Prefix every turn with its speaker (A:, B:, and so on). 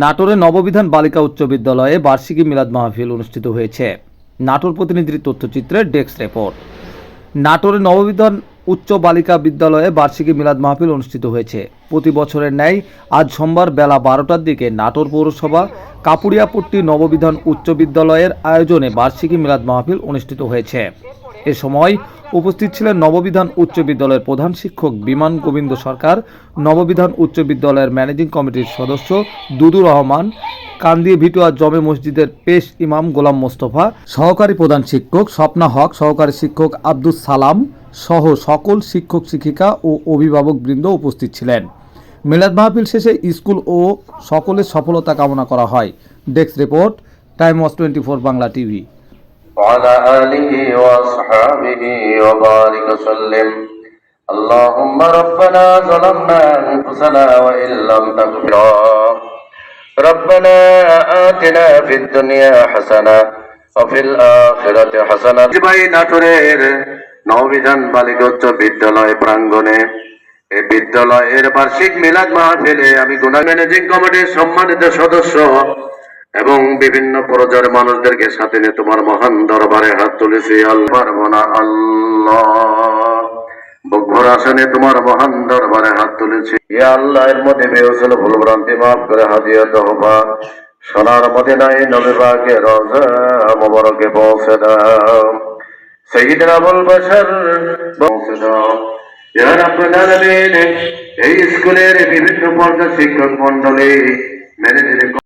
A: নাটোরে নববিধান বালিকা উচ্চ বিদ্যালয়ে বার্ষিকী মিলাদ মাহফিল অনুষ্ঠিত হয়েছে। নাটোর প্রতিনিধির তথ্যচিত্রে ডেস্ক রিপোর্ট। নাটোরে নববিধান উচ্চ বালিকা বিদ্যালয়ে বার্ষিকী মিলাদ মাহফিল অনুষ্ঠিত হয়েছে। প্রতি বছরের ন্যায় আজ সোমবার বেলা বারোটার দিকে নাটোর পৌরসভা কাপুরিয়াপট্টি নববিধান উচ্চ বিদ্যালয়ের আয়োজনে বার্ষিকী মিলাদ মাহফিল অনুষ্ঠিত হয়েছে। এ সময় উপস্থিত ছিলেন নববিধান উচ্চ বিদ্যালয়ের প্রধান শিক্ষক বিমান গোবিন্দ সরকার, নববিধান উচ্চ বিদ্যালয়ের ম্যানেজিং কমিটির সদস্য দুদু রহমান, কান্দি ভিটুয়া জমে মসজিদের পেশ ইমাম গোলাম মোস্তফা, সহকারী প্রধান শিক্ষক স্বপ্না হক, সহকারী শিক্ষক আব্দুস সালাম সহ সকল শিক্ষক শিক্ষিকা ও অভিভাবক বৃন্দ উপস্থিত ছিলেন। মিলাদ মাহফিল শেষে স্কুল ও সকলের সফলতা কামনা করা হয়। Desk report, time was twenty four Bangla TV.
B: وعلى آله وأصحابه وبارك وسلم اللهم ربنا ظلمنا أنفسنا وإن لم تغفر ربنا آتنا في الدنيا حسنة وفي الآخرة حسنة ভাই নাটোরের নববিধান বালিকা উচ্চ বিদ্যালয় প্রাঙ্গণে এই বিদ্যালয়ের বার্ষিক মিলাদ মাহফিলে আমি গুনা ম্যানেজিং কমিটির সম্মানিত সদস্য এবং বিভিন্ন পর্যায়ের মানুষদেরকে সাথে নিয়ে তোমার মহান দরবারে হাত তুলেছি। আল্লাহ। পারব না আল্লাহ আসনে তোমার মহান দরবারে হাত তুলেছি। আল্লাহ, এর মধ্যে ভুল ভ্রান্তি মাফ করে তহবা। সোনার মদিনায় নবী পাকে পৌঁছে দাও। সৈয়দনা আবুল পৌঁছে দাও। এই স্কুলের বিভিন্ন পর্যায় শিক্ষক মন্ডলী ম্যানেজার